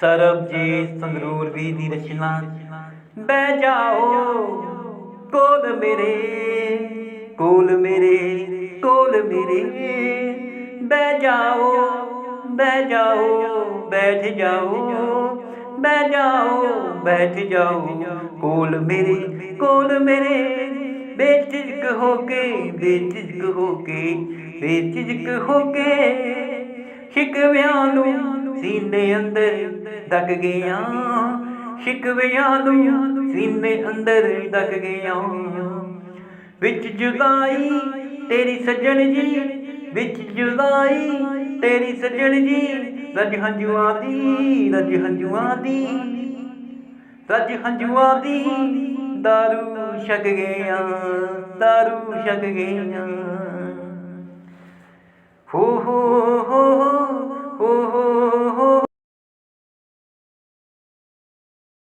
ਸਰਬਜੀਤ ਸੰਗਰੂਰ ਵੀ ਦੀ ਰਚਨਾ। ਬਹਿ ਜਾਓ, ਕੋਲ ਮੇਰੇ ਕੋਲ ਮੇਰੇ ਕੋਲ ਮੇਰੇ। ਬਹਿ ਜਾਓ ਬਹਿ ਜਾਓ, ਬੈਠ ਜਾਓ, ਬਹਿ ਜਾਓ, ਬੈਠ ਜਾਓ। ਕੋਲ ਮੇਰੇ ਕੋਲ ਮੇਰੇ, ਬੇਝਿਜਕ ਹੋ ਕੇ, ਬੇਝਿਜਕ ਹੋ ਕੇ, ਬੇਝਿਜਕ ਹੋ ਕੇ। ਸ਼ਿਕਵਿਆਂ ਨੂੰ ਸੀਨੇ ਅੰਦਰ ਡੱਕ ਗਿਆ ਸ਼ਿਕਵਿਆਂ ਨੂੰ ਸੀਨੇ ਅੰਦਰ ਡੱਕ ਗਿਆ ਵਿੱਚ ਜੁਦਾਈ ਤੇਰੀ ਸੱਜਣ ਜੀ, ਵਿੱਚ ਜੁਦਾਈ ਤੇਰੀ ਸੱਜਣ ਜੀ। ਰਜ ਹੰਝੂਆਂ ਦੀ, ਰਜ ਹੰਝੂਆਂ ਦੀ, ਰਜ ਹੰਝੂਆਂ ਦੀ ਦਾਰੂ ਛਕ ਗਿਆ ਦਾਰੂ ਛਕ ਗਿਆ